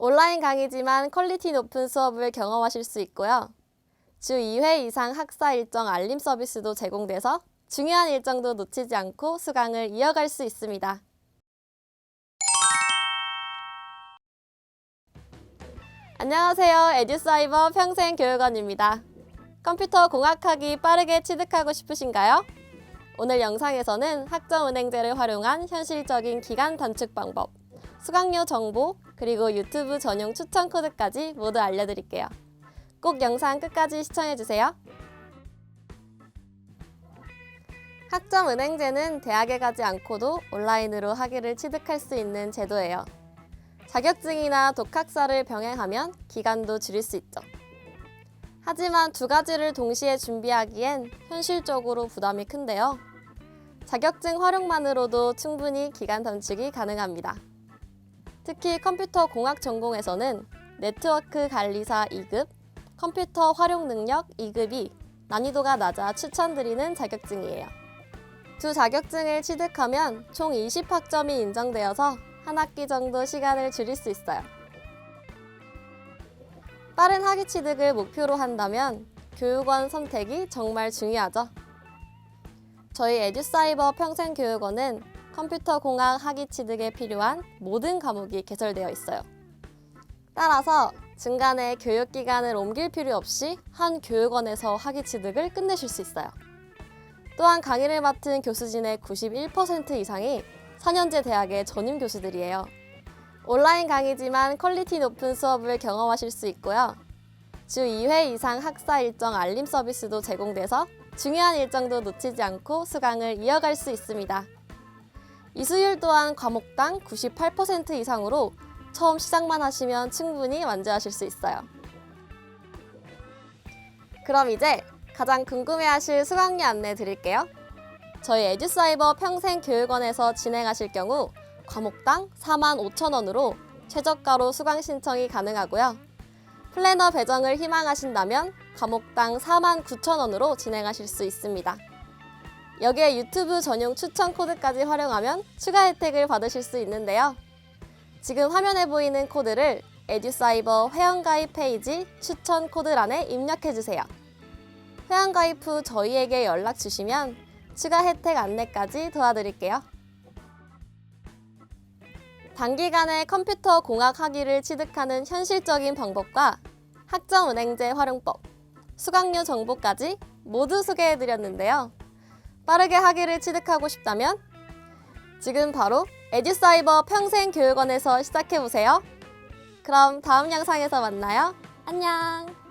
온라인 강의지만 퀄리티 높은 수업을 경험하실 수 있고요. 주 2회 이상 학사 일정 알림 서비스도 제공돼서 중요한 일정도 놓치지 않고 수강을 이어갈 수 있습니다. 안녕하세요. 에듀사이버 평생교육원입니다. 컴퓨터 공학학이 빠르게 취득하고 싶으신가요? 오늘 영상에서는 학점 은행제를 활용한 현실적인 기간 단축 방법, 수강료 정보, 그리고 유튜브 전용 추천 코드까지 모두 알려드릴게요. 꼭 영상 끝까지 시청해주세요. 학점은행제는 대학에 가지 않고도 온라인으로 학위를 취득할 수 있는 제도예요. 자격증이나 독학사를 병행하면 기간도 줄일 수 있죠. 하지만 두 가지를 동시에 준비하기엔 현실적으로 부담이 큰데요. 자격증 활용만으로도 충분히 기간 단축이 가능합니다. 특히 컴퓨터 공학 전공에서는 네트워크 관리사 2급, 컴퓨터 활용 능력 2급이 난이도가 낮아 추천드리는 자격증이에요. 두 자격증을 취득하면 총 20학점이 인정되어서 한 학기 정도 시간을 줄일 수 있어요. 빠른 학위 취득을 목표로 한다면 교육원 선택이 정말 중요하죠. 저희 에듀사이버 평생교육원은 컴퓨터 공학 학위 취득에 필요한 모든 과목이 개설되어 있어요. 따라서 중간에 교육기관을 옮길 필요 없이 한 교육원에서 학위 취득을 끝내실 수 있어요. 또한 강의를 맡은 교수진의 91% 이상이 4년제 대학의 전임 교수들이에요. 온라인 강의지만 퀄리티 높은 수업을 경험하실 수 있고요. 주 2회 이상 학사 일정 알림 서비스도 제공돼서 중요한 일정도 놓치지 않고 수강을 이어갈 수 있습니다. 이수율 또한 과목당 98% 이상으로 처음 시작만 하시면 충분히 완주하실 수 있어요. 그럼 이제 가장 궁금해하실 수강료 안내 드릴게요. 저희 에듀사이버 평생교육원에서 진행하실 경우 과목당 4만 5천 원으로 최저가로 수강 신청이 가능하고요. 플래너 배정을 희망하신다면 과목당 4만 9천 원으로 진행하실 수 있습니다. 여기에 유튜브 전용 추천 코드까지 활용하면 추가 혜택을 받으실 수 있는데요. 지금 화면에 보이는 코드를 에듀사이버 회원가입 페이지 추천 코드란에 입력해주세요. 회원가입 후 저희에게 연락 주시면 추가 혜택 안내까지 도와드릴게요. 단기간에 컴퓨터 공학 학위를 취득하는 현실적인 방법과 학점 은행제 활용법, 수강료 정보까지 모두 소개해드렸는데요. 빠르게 학위를 취득하고 싶다면 지금 바로 에듀사이버 평생교육원에서 시작해보세요. 그럼 다음 영상에서 만나요. 안녕!